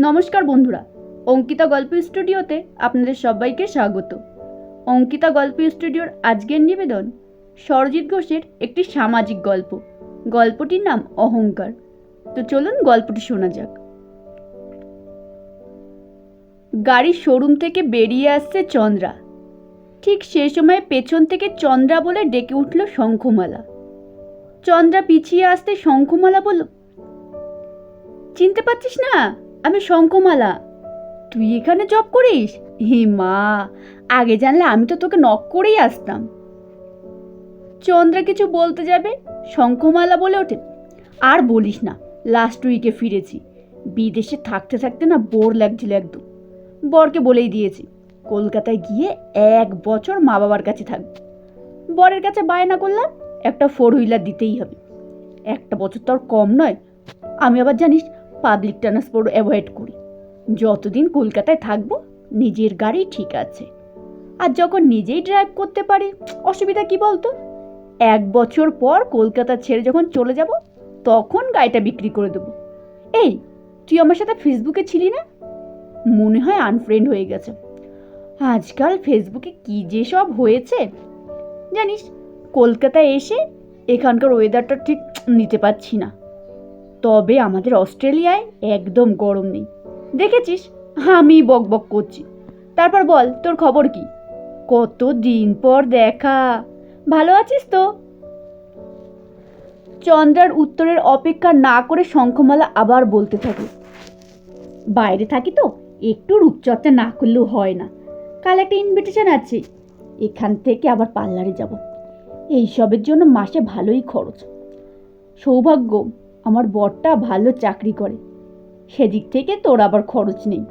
নমস্কার বন্ধুরা, অঙ্কিতা গল্প স্টুডিওতে আপনাদের সবাইকে স্বাগত। অঙ্কিতা গল্প স্টুডিওর আজকের নিবেদন সরজিৎ ঘোষের একটি সামাজিক গল্প। গল্পটির নাম অহংকার। তো চলুন গল্পটি শোনা যাক। গাড়ির শোরুম থেকে বেরিয়ে আসছে চন্দ্রা। ঠিক সে সময় পেছন থেকে চন্দ্রা বলে ডেকে উঠল শঙ্খমালা। চন্দ্রা পিছিয়ে আসতে শঙ্খমালা বলল, চিনতে পারছিস না? আমি শঙ্খমালা তুই এখানে জব করিস? হে মা, আগে জানলে আমি তো তোকে নক করেই আসতাম। চন্দ্রা কিছু বলতে যাবে? শঙ্খমালা বলে ওঠে, আর বলিস না লাস্ট উইকে ফিরেছি। বিদেশে থাকতে থাকতে না বোর লাগছিল একদম। বরকে বলেই দিয়েছি, কলকাতায় গিয়ে এক বছর মা বাবার কাছে থাকব বরের কাছে বায়না করলাম, একটা ফোর হুইলার দিতেই হবে। একটা বছর তো আর কম নয়। আমি আবার জানিস পাবলিক ট্রান্সপোর্ট অ্যাভয়েড করি। যতদিন কলকাতায় থাকব, নিজের গাড়ি ঠিক আছে। আর যখন নিজেই ড্রাইভ করতে পারি, অসুবিধা কি বলতো? এক বছর পর কলকাতা ছেড়ে যখন চলে যাব, তখন গাড়িটা বিক্রি করে দেবো। এই, তুই আমার সাথে ফেসবুকে ছিলি না? মনে হয় আনফ্রেন্ড হয়ে গেছে। আজকাল ফেসবুকে কি যে সব হয়েছে? জানিস, কলকাতায় এসে এখানকার ওয়েদারটা ঠিক নিতে পারছি না। তবে আমাদের অস্ট্রেলিয়ায় একদম গরম নেই। দেখেছিস? আমি বক বক করছি। তারপর বল, তোর খবর কি? কত দিন পর দেখা। ভালো আছিস তো? চন্দ্রার উত্তরের অপেক্ষা না করে শঙ্খমালা আবার বলতে থাকে। বাইরে থাকি তো, একটু রূপচর্চা না করলেও হয় না। কাল একটা ইনভিটেশন আছে। এখান থেকে আবার পার্লারে যাব। এইসবের জন্য মাসে ভালোই খরচ। সৌভাগ্য আমার বরটা ভালো চাকরি করে। সেদিক থেকে তোর আবার খরচ নেই।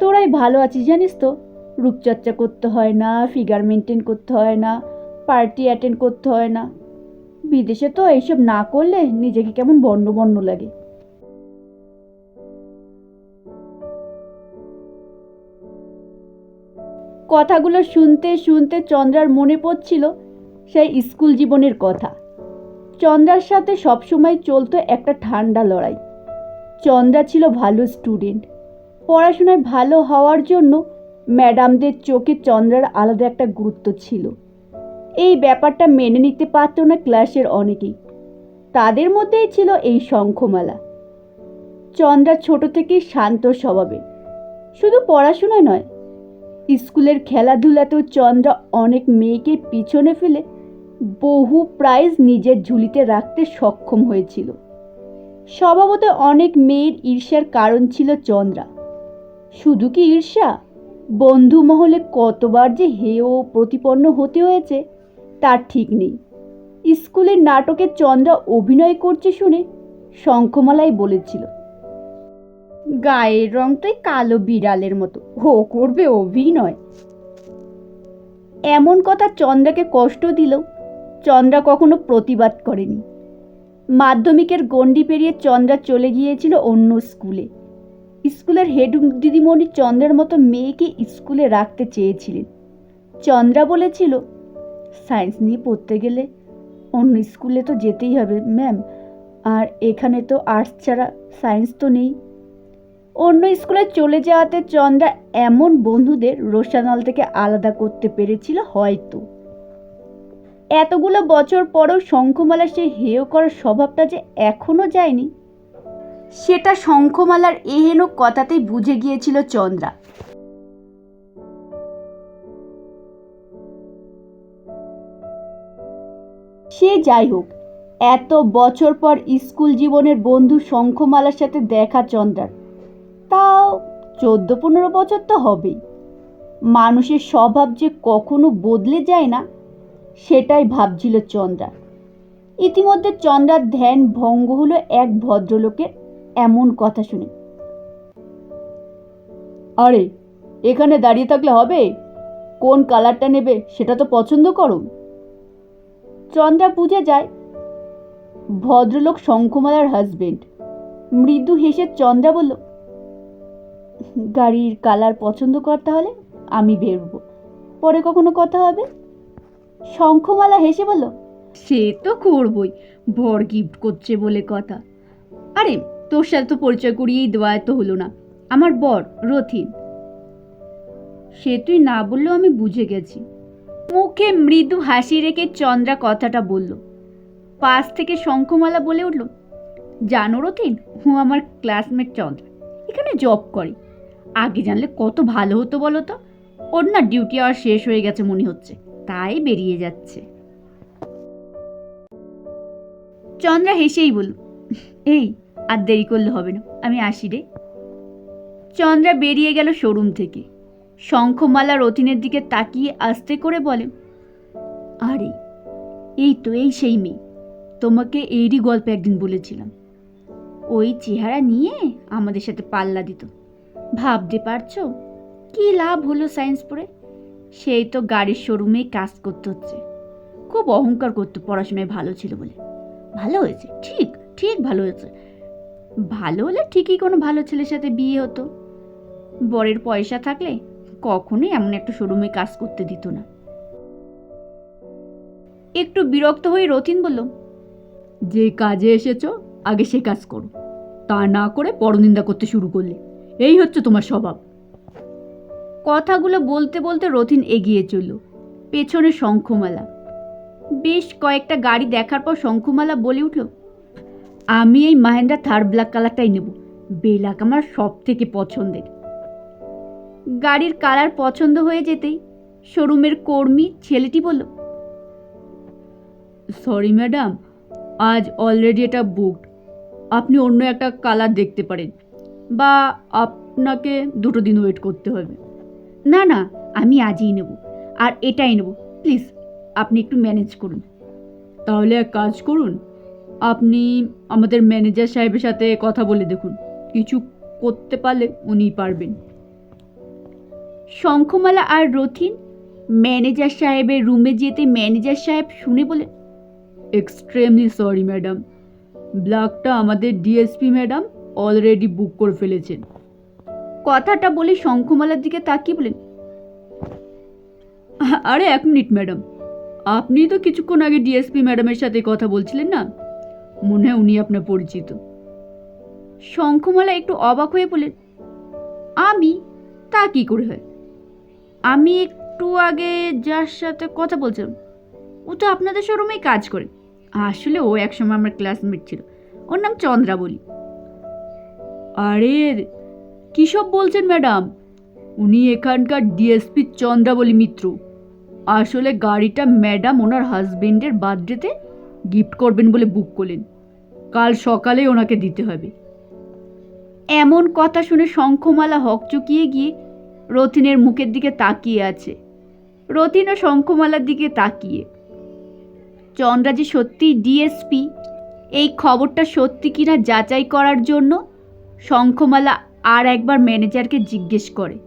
তোরাই ভালো আছিস জানিস তো? রূপচর্চা করতে হয় না ফিগার মেনটেন করতে হয় না পার্টি অ্যাটেন্ড করতে হয় না। বিদেশে তো এইসব না করলে নিজেকে কেমন বন্য বন্য লাগে। কথাগুলো শুনতে শুনতে চন্দ্রার মনে পড়ছিল সেই স্কুল জীবনের কথা। চন্দ্রার সাথে সবসময় চলতো একটা ঠান্ডা লড়াই। চন্দ্রা ছিল ভালো স্টুডেন্ট। পড়াশোনায় ভালো হওয়ার জন্য ম্যাডামদের চোখে চন্দ্রার আলাদা একটা গুরুত্ব ছিল। এই ব্যাপারটা মেনে নিতে পারত না ক্লাসের অনেকেই। তাদের মধ্যেই ছিল এই শঙ্খমালা। চন্দ্রা ছোট থেকেই শান্ত স্বভাবের। শুধু পড়াশোনায় নয়, স্কুলের খেলাধুলাতেও চন্দ্রা অনেক মেয়েকে পিছনে ফেলে বহু প্রাইজ নিজের ঝুলিতে রাখতে সক্ষম হয়েছিল। স্বভাবত অনেক মেয়ের ঈর্ষার কারণ ছিল চন্দ্রা। শুধু কি ঈর্ষা? বন্ধু মহলে কতবার যে হেয় প্রতিপন্ন হতে হয়েছে, তার ঠিক নেই। স্কুলের নাটকে চন্দ্রা অভিনয় করছে শুনে শঙ্খমালাই বলেছিল, গায়ের রংটাই কালো বিড়ালের মতো, ও করবে অভিনয়। এমন কথা চন্দ্রাকে কষ্ট দিলেও চন্দ্রা কখনো প্রতিবাদ করেনি। মাধ্যমিকের গণ্ডি পেরিয়ে চন্দ্রা চলে গিয়েছিল অন্য স্কুলে। স্কুলের হেড দিদিমণি চন্দ্রার মতো মেয়েকে স্কুলে রাখতে চেয়েছিলেন। চন্দ্রা বলেছিল, সায়েন্স নিয়ে পড়তে গেলে অন্য স্কুলে তো যেতেই হবে, ম্যাম। আর এখানে তো আর্টস ছাড়া সায়েন্স তো নেই। অন্য স্কুলে চলে যাওয়াতে চন্দ্রা এমন বন্ধুদের রোশানল থেকে আলাদা করতে পেরেছিল হয়তো। এতগুলো বছর পরেও শঙ্খমালা সে হেয় করার স্বভাবটা যে এখনও যায়নি। সেটা শঙ্খমালার এহেন কথাতেই বুঝে গিয়েছিল চন্দ্রা। সে যাই হোক, এত বছর পর স্কুল জীবনের বন্ধু শঙ্খমালার সাথে দেখা চন্দ্রার। তাও চোদ্দ পনেরো বছর তো হবেই। মানুষের স্বভাব যে কখনো বদলে যায় না সেটাই ভাবছিল চন্দ্রা। ইতিমধ্যে চন্দ্রার ধ্যান ভঙ্গ হলো এক ভদ্রলোকের এমন কথা শুনে। আরে, এখানে দাঁড়িয়ে থাকলে হবে? কোন কালারটা নেবে সেটা তো পছন্দ করো চন্দ্রা বুঝে যায়, ভদ্রলোক শঙ্খমালার হাজবেন্ড মৃদু হেসে চন্দ্রা বলল, গাড়ির কালার পছন্দ কর তাহলে, আমি বেরোবো। পরে কখনো কথা হবে? শঙ্খমালা হেসে বলল, সে তো করবই বর গিফট করছে বলে কথা। আরে, তোর সাথে তো পরিচয় করিয়েই দেওয়া তো হলো না। আমার বর, রথিন। সে তুই না বললেও আমি বুঝে গেছি। মুখে মৃদু হাসি রেখে চন্দ্রা কথাটা বলল। পাশ থেকে শঙ্খমালা বলে উঠল, জানো রথিন, ও আমার ক্লাসমেট চন্দ্রা, এখানে জব করে। আগে জানলে কত ভালো হতো বলো তো? ওর না ডিউটি আওয়ার শেষ হয়ে গেছে মনে হচ্ছে। তাই বেরিয়ে যাচ্ছে। চন্দ্রা হেসেই বলল, এই, আর দেরি করলে হবে না, আমি আসি রে। চন্দ্রা বেরিয়ে গেল শোরুম থেকে। শঙ্খমালা রতিনের দিকে তাকিয়ে আস্তে করে বলে, আরে, এই তো এই সেই মেয়ে, তোমাকে এরই গল্প একদিন বলেছিলাম। ওই চেহারা নিয়ে আমাদের সাথে পাল্লা দিত। ভাবতে পারছ? কি লাভ হলো সায়েন্স পড়ে? সেই তো গাড়ির শোরুমেই কাজ করতে হচ্ছে। খুব অহংকার করতো, পড়াশোনায় ভালো ছিল বলে। ভালো হয়েছে, ঠিক ঠিক ভালো হয়েছে। ভালো হলে ঠিকই কোনো ভালো ছেলের সাথে বিয়ে হতো। বরের পয়সা থাকলে কখনোই এমন একটা শোরুমে কাজ করতে দিত না। একটু বিরক্ত হয়ে রথিন বলল, যে কাজে এসেছ, আগে সে কাজ করো। তা না করে পরনিন্দা করতে শুরু করলে। এই হচ্ছে তোমার স্বভাব। কথাগুলো বলতে বলতে রথিন এগিয়ে চলল। পেছনে শঙ্খমালা। বেশ কয়েকটা গাড়ি দেখার পর শঙ্খমালা বলে উঠল, আমি এই মাহেন্দ্রা থার্ড ব্ল্যাক কালারটাই নেব। বেলাক আমার সব থেকে পছন্দের। গাড়ির কালার পছন্দ হয়ে যেতেই শোরুমের কর্মী ছেলেটি বলল, সরি ম্যাডাম, আজ অলরেডি এটা বুকড। আপনি অন্য একটা কালার দেখতে পারেন, বা আপনাকে দুটো দিন ওয়েট করতে হবে। না না, আমি আজই নেব। আর এটাই নেব। প্লিজ, আপনি একটু ম্যানেজ করুন। তাহলে এক কাজ করুন, আপনি আমাদের ম্যানেজার সাহেবের সাথে কথা বলে দেখুন। কিছু করতে পারলে উনি পারবেন। শঙ্খমালা আর রথিন ম্যানেজার সাহেবের রুমে যেতে ম্যানেজার সাহেব শুনে বলে এক্সট্রিমলি সরি ম্যাডাম ব্ল্যাকটা আমাদের ডিএসপি ম্যাডাম অলরেডি বুক করে ফেলেছেন। কথাটা বলে শঙ্খমালার দিকে তাকিয়ে বলেন আরে এক মিনিট ম্যাডাম, আপনি তো কিছুক্ষণ আগে ডিএসপি ম্যাডামের সাথে কথা বলছিলেন না? মনে হয় উনি আপনার পরিচিত। শঙ্খমালা একটু অবাক হয়ে বলেন আমি? তা কি করে হয়? আমি একটু আগে যার সাথে কথা বলছিলাম, ও তো আপনাদের শোরুমেই কাজ করে। আসলে ও একসময় আমার ক্লাসমেট ছিল, ওর নাম চন্দ্রা বলি আরে সব বলছেন ম্যাডাম? উনি এখানকার ডিএসপি চন্দ্রাবলী মিত্র। আসলে গাড়িটা ম্যাডাম ওনার হাজবেন্ডের বার্থডেতে গিফট করবেন বলে বুক করলেন। কাল সকালে ওনাকে দিতে হবে। এমন কথা শুনে শঙ্খমালা হকচকিয়ে গিয়ে রতিনের মুখের দিকে তাকিয়ে আছে। রতিন ও শঙ্খমালার দিকে তাকিয়ে। চন্দ্রা যে সত্যি ডিএসপি এই খবরটা সত্যি কিনা যাচাই করার জন্য শঙ্খমালা আর একবার ম্যানেজারকে জিজ্ঞেস করে।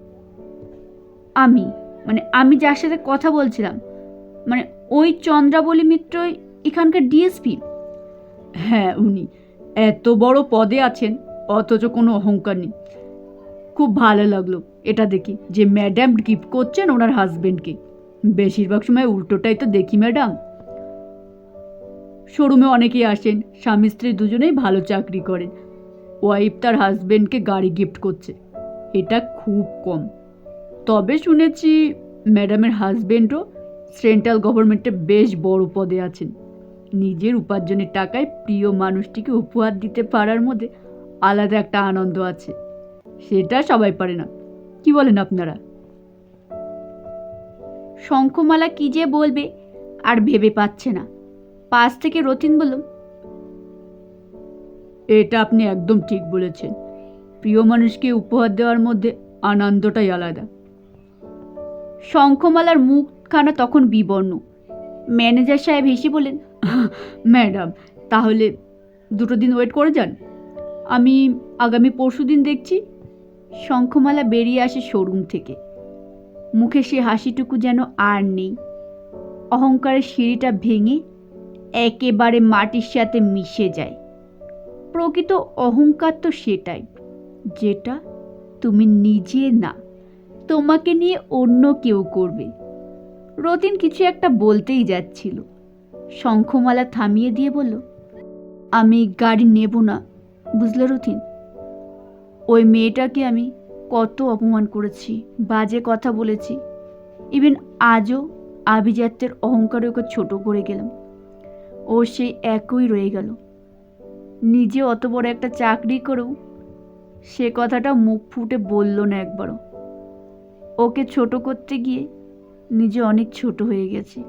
আমি মানে আমি যার সাথে কথা বলছিলাম মানে ওই চন্দ্রাবলী মিত্রই এখানকার ডিএসপি হ্যাঁ উনি। এত বড় পদে আছেন, অথচ কোনো অহংকার নেই। খুব ভালো লাগল এটা দেখি যে ম্যাডাম গিফট করছেন ওনার হাজবেন্ডকে। বেশিরভাগ সময় উল্টোটাই তো দেখি, ম্যাডাম। শোরুমে অনেকেই আসেন স্বামী স্ত্রী দুজনেই ভালো চাকরি করেন। ওয়াইফ তার হাজবেন্ডকে গাড়ি গিফট করছে। এটা খুব কম। তবে শুনেছি ম্যাডামের হাজবেন্ডও সেন্ট্রাল গভর্নমেন্টে বেশ বড় পদে আছেন। নিজের উপার্জনের টাকায় প্রিয় মানুষটিকে উপহার দিতে পারার মধ্যে আলাদা একটা আনন্দ আছে। সেটা সবাই পারে না। কি বলেন আপনারা? শঙ্খমালা কি যে বলবে আর ভেবে পাচ্ছে না। পাশ থেকে রতিন বলল এটা আপনি একদম ঠিক বলেছেন। প্রিয় মানুষকে উপহার দেওয়ার মধ্যে আনন্দটাই আলাদা। শঙ্খমালার মুখখানা তখন বিবর্ণ। ম্যানেজার সাহেব হেসে বলেন ম্যাডাম, তাহলে দুটো দিন ওয়েট করে যান। আমি আগামী পরশু দিন দেখছি। শঙ্খমালা বেরিয়ে আসে শোরুম থেকে। মুখে সে হাসিটুকু যেন আর নেই। অহংকারের সিঁড়িটা ভেঙে একেবারে মাটির সাথে মিশে যায়। প্রকৃত অহংকার তো সেটাই, যেটা তুমি নিজে না, তোমাকে নিয়ে অন্য কেউ করবে। রতিন কিছু একটা বলতেই যাচ্ছিল। শঙ্খমালা থামিয়ে দিয়ে বলল, আমি গাড়ি নেব না, বুঝলে রতিন? ওই মেয়েটাকে আমি কত অপমান করেছি, বাজে কথা বলেছি। ইভেন আজও আভিজাত্যের অহংকারে ওকে ছোট করে গেলাম। ও সেই একই রয়ে গেল। নিজে অত বড় একটা চাকরি করেও সে কথাটা মুখ ফুটে বলল না একবারও। ওকে ছোট করতে গিয়ে নিজে অনেক ছোট হয়ে গেছে।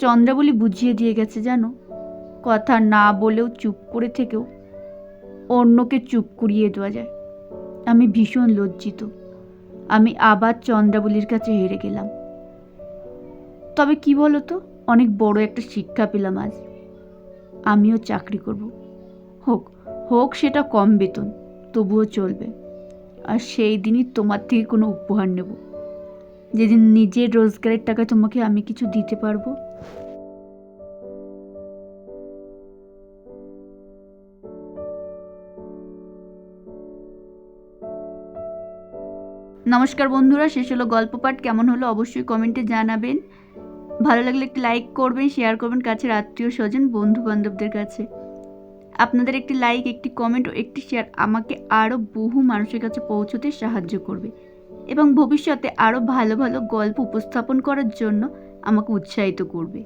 চন্দ্রাবলী বুঝিয়ে দিয়ে গেছে জানো, কথা না বলেও চুপ করে থেকেও অন্যকে চুপ করিয়ে দেওয়া যায়। আমি ভীষণ লজ্জিত। আমি আবার চন্দ্রাবলীর কাছে হেরে গেলাম। তবে কি বলো তো অনেক বড় একটা শিক্ষা পেলাম আজ। আমিও চাকরি করব। হোক হোক সেটা কম বেতন, তবুও চলবে। আর সেই দিনই তোমার থেকে কোনো উপহার নেব। যেদিন নিজের রোজগারের টাকা তোমাকে আমি কিছু দিতে পারব। নমস্কার বন্ধুরা, শেষ হলো গল্প পাঠ। কেমন হলো অবশ্যই কমেন্টে জানাবেন। ভালো লাগলে একটি লাইক করবেন শেয়ার করবেন কাছের আত্মীয় স্বজন বন্ধু বান্ধবদের কাছে। আপনাদের একটি লাইক একটি কমেন্ট ও একটি শেয়ার আমাকে আরও বহু মানুষের কাছে পৌঁছতে সাহায্য করবে এবং ভবিষ্যতে আরও ভালো ভালো গল্প উপস্থাপন করার জন্য আমাকে উৎসাহিত করবে।